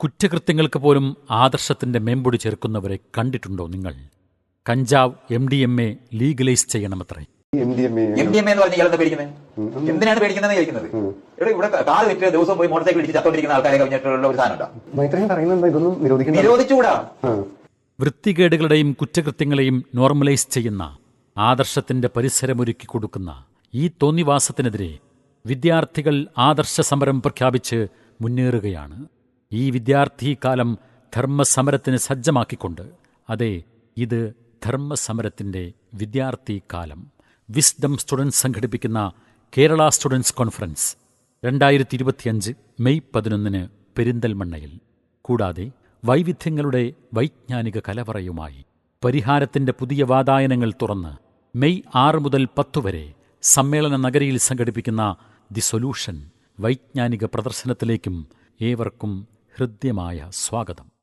കുറ്റകൃത്യങ്ങൾക്ക് പോലും ആദർശത്തിന്റെ മേമ്പൊടി ചേർക്കുന്നവരെ കണ്ടിട്ടുണ്ടോ നിങ്ങൾ? കഞ്ചാവ് M D M A legalise ചെയ്യണമത്രേ. M D M എന്ന് പറഞ്ഞാൽ എന്താ പേടിക്കുന്നത്? എന്തിനാണ് പേടിക്കുന്നത് ചോദിക്കുന്നത്? ഇവിടെ ഇവിടെ കാർ വിറ്റ് ദിവസം പോയി മോട്ടോർ സൈക്കിൾ ഇടിച്ച് ചത്തോണ്ടിരിക്കുന്ന ആൾക്കാരെ കഴിഞ്ഞിട്ടുള്ള ഒരു സാധനം നിരോധിച്ചുകൂടാ. വൃത്തികേടുകളുടെയും കുറ്റകൃത്യങ്ങളെയും നോർമലൈസ് ചെയ്യുന്ന ആദർശത്തിന്റെ പരിസരമൊരുക്കി കൊടുക്കുന്ന ഈ തോന്നിവാസത്തിനെതിരെ വിദ്യാർത്ഥികൾ ആദർശ സമരം പ്രഖ്യാപിച്ച് മുന്നേറുകയാണ്. ഈ വിദ്യാർത്ഥി കാലം ധർമ്മസമരത്തിന് സജ്ജമാക്കിക്കൊണ്ട് അതെ ഇത് ധർമ്മസമരത്തിന്റെ വിദ്യാർത്ഥി കാലം വിസ്ഡം സ്റ്റുഡൻസ് സംഘടിപ്പിക്കുന്ന കേരള സ്റ്റുഡൻസ് കോൺഫറൻസ് രണ്ടായിരത്തി ഇരുപത്തിയഞ്ച് മെയ് പതിനൊന്നിന് പെരിന്തൽമണ്ണയിൽ. കൂടാതെ വൈവിധ്യങ്ങളുടെ വൈജ്ഞാനിക കലവറയുമായി പരിഹാരത്തിന്റെ പുതിയ വാതായനങ്ങൾ തുറന്ന് മെയ് ആറ് മുതൽ പത്തു വരെ സമ്മേളന നഗരിയിൽ സംഘടിപ്പിക്കുന്ന ദി സൊല്യൂഷൻ വൈജ്ഞാനിക പ്രദർശനത്തിലേക്കും ഏവർക്കും ഹൃദ്യമായ സ്വാഗതം.